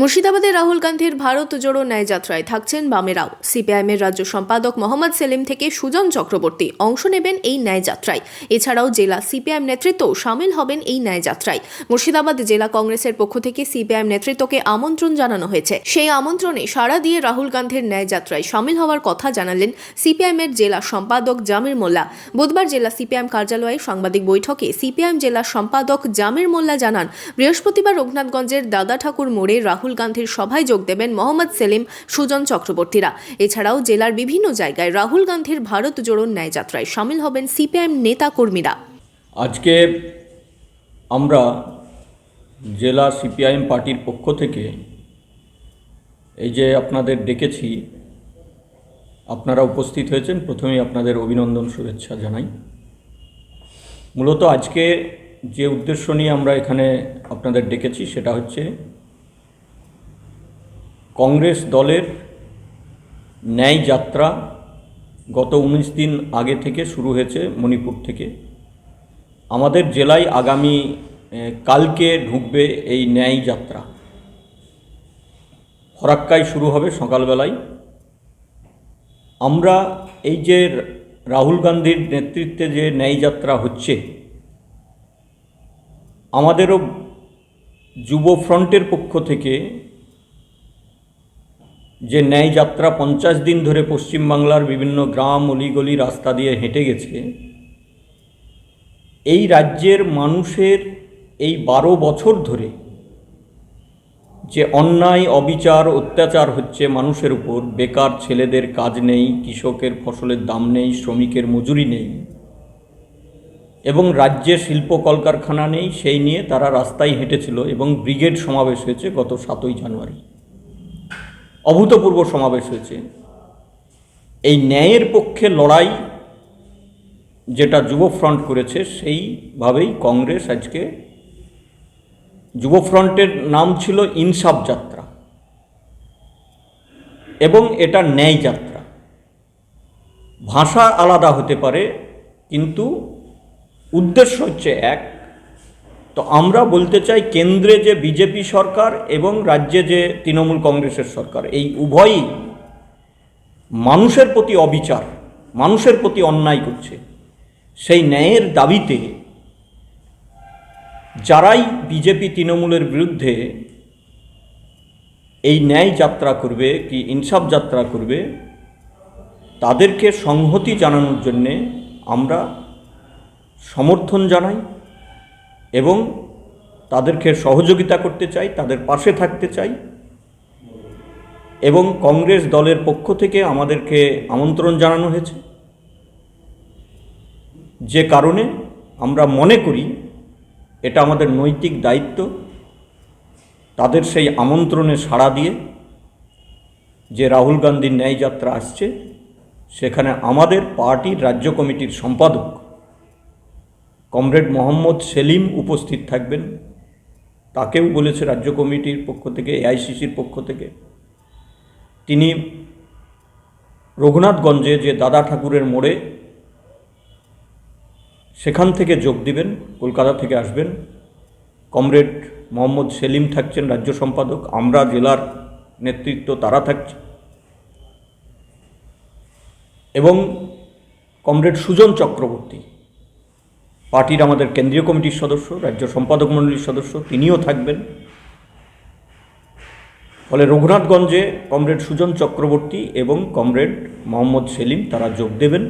মুর্শিদাবাদে রাহুল গান্ধীর ভারত জোড়ো ন্যায় যাত্রায় থাকছেন বামেরাও। সিপিআইএমের রাজ্য সম্পাদক মোহাম্মদ সেলিম থেকে সুজন চক্রবর্তী অংশ নেবেন এই ন্যায় যাত্রায়। এছাড়াও জেলা সিপিআইএম নেতৃত্ব সামিল হবেন এই ন্যায় যাত্রায়। মুর্শিদাবাদ জেলা কংগ্রেসের পক্ষ থেকে সিপিআইএম নেতৃত্বকে আমন্ত্রণ জানানো হয়েছে। সেই আমন্ত্রণে সাড়া দিয়ে রাহুল গান্ধীর ন্যায় যাত্রায় সামিল হওয়ার কথা জানালেন সিপিআইএমের জেলা সম্পাদক জামির মোল্লা। বুধবার জেলা সিপিআইএম কার্যালয়ে সাংবাদিক বৈঠকে সিপিআইএম জেলা সম্পাদক জামির মোল্লা জানান, বৃহস্পতিবার রঘুনাথগঞ্জের দাদা ঠাকুর মোড়ে রাহুল গান্ধীর সভায় যোগ দেবেন মোহাম্মদ সেলিম, সুজন চক্রবর্তীরা। এছাড়াও জেলার বিভিন্ন জায়গায় রাহুল গান্ধীর ভারত জোড়ো ন্যায় যাত্রায় সামিল হবেন সিপিআইএম নেতা কর্মীরা আজকে আমরা জেলা সিপিআইএম পার্টির পক্ষ থেকে এই যে আপনাদের ডেকেছি, আপনারা উপস্থিত হয়েছেন, প্রথমেই আপনাদের অভিনন্দন, শুভেচ্ছা জানাই। মূলত আজকে যে উদ্দেশ্য নিয়ে আমরা এখানে আপনাদের ডেকেছি, সেটা হচ্ছে কংগ্রেস দলের ন্যায় যাত্রা গত উনিশ দিন আগে থেকে শুরু হয়েছে মণিপুর থেকে। আমাদের জেলায় আগামী কালকে ঢুকবে এই ন্যায় যাত্রা। ফরাক্কায় শুরু হবে সকালবেলায়। আমরা এই যে রাহুল গান্ধীর নেতৃত্বে যে ন্যায় যাত্রা হচ্ছে, আমাদেরও যুব ফ্রন্টের পক্ষ থেকে যে ন্যায় যাত্রা পঞ্চাশ দিন ধরে পশ্চিমবাংলার বিভিন্ন গ্রাম, অলিগলি রাস্তা দিয়ে হেঁটে গেছে, এই রাজ্যের মানুষের এই বারো বছর ধরে যে অন্যায়, অবিচার, অত্যাচার হচ্ছে মানুষের উপর, বেকার ছেলেদের কাজ নেই, কৃষকের ফসলের দাম নেই, শ্রমিকের মজুরি নেই, এবং রাজ্যে শিল্প কলকারখানা নেই, সেই নিয়ে তারা রাস্তায় হেঁটেছিল এবং ব্রিগেড সমাবেশ হয়েছে গত সাতই জানুয়ারি। অভূতপূর্ব সমাবেশ হয়েছে। এই ন্যায়ের পক্ষে লড়াই যেটা যুব ফ্রন্ট করেছে, সেইভাবেই কংগ্রেস আজকে যুব ফ্রন্টের নাম ছিল ইনসাফ যাত্রা এবং এটা ন্যায় যাত্রা। ভাষা আলাদা হতে পারে, কিন্তু উদ্দেশ্য হচ্ছে এক তো আমরা বলতে চাই কেন্দ্রে যে বিজেপি সরকার এবং রাজ্যে যে তৃণমূল কংগ্রেসের সরকার, এই উভয়ই মানুষের প্রতি অবিচার, মানুষের প্রতি অন্যায় করছে। সেই ন্যায়ের দাবিতে যারাই বিজেপি তৃণমূলের বিরুদ্ধে এই ন্যায় যাত্রা করবে কি ইনসাফ যাত্রা করবে, তাদেরকে সংহতি জানানোর জন্যে আমরা সমর্থন জানাই। এবং তাদেরকে সহযোগিতা করতে চাই, তাদের পাশে থাকতে চাই এবং কংগ্রেস দলের পক্ষ থেকে আমাদেরকে আমন্ত্রণ জানানো হয়েছে। যে কারণে আমরা মনে করি এটা আমাদের নৈতিক দায়িত্ব, তাদের সেই আমন্ত্রণে সাড়া দিয়ে যে রাহুল গান্ধীর ন্যায় যাত্রা আসছে, সেখানে আমাদের পার্টির, রাজ্য কমিটির সম্পাদক কমরেড মোহাম্মদ সেলিম উপস্থিত থাকবেন। তাকেও বলেছে রাজ্য কমিটির পক্ষ থেকে, এআইসিসির পক্ষ থেকে। তিনি রঘুনাথগঞ্জে যে দাদা ঠাকুরের মোড়ে সেখান থেকে যোগ দিবেন, কলকাতা থেকে আসবেন। কমরেড মোহাম্মদ সেলিম থাকছেন রাজ্য সম্পাদক, আমরা জেলার নেতৃত্ব তারা থাকছে। এবং কমরেড সুজন চক্রবর্তী পার্টির আমাদের কেন্দ্রীয় কমিটির সদস্য, রাজ্য সম্পাদক মণ্ডলীর সদস্য, তিনিও থাকবেন। ফলে রঘুনাথগঞ্জে কমরেড সুজন চক্রবর্তী এবং কমরেড মোহাম্মদ সেলিম, তারা যোগ দেবেন।